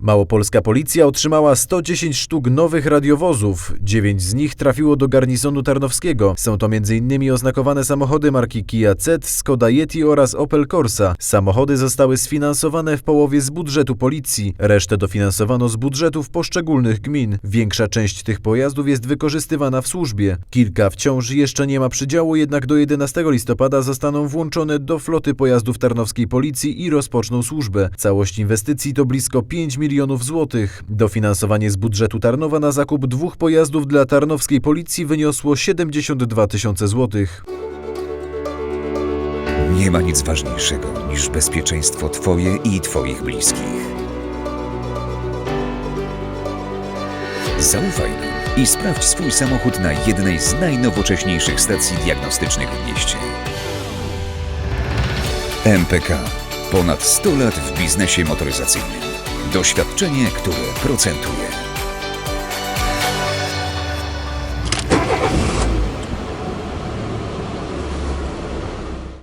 Małopolska policja otrzymała 110 sztuk nowych radiowozów. 9 z nich trafiło do garnizonu tarnowskiego. Są to m.in. oznakowane samochody marki Kia Ceed, Skoda Yeti oraz Opel Corsa. Samochody zostały sfinansowane w połowie z budżetu policji. Resztę dofinansowano z budżetów poszczególnych gmin. Większa część tych pojazdów jest wykorzystywana w służbie. Kilka wciąż jeszcze nie ma przydziału, jednak do 11 listopada zostaną włączone do floty pojazdów tarnowskiej policji i rozpoczną służbę. Całość inwestycji to blisko 5 milionów złotych. Dofinansowanie z budżetu Tarnowa na zakup dwóch pojazdów dla tarnowskiej policji wyniosło 72 tysiące złotych. Nie ma nic ważniejszego niż bezpieczeństwo Twoje i Twoich bliskich. Zaufaj nam i sprawdź swój samochód na jednej z najnowocześniejszych stacji diagnostycznych w mieście. MPK. Ponad 100 lat w biznesie motoryzacyjnym. Doświadczenie, które procentuje.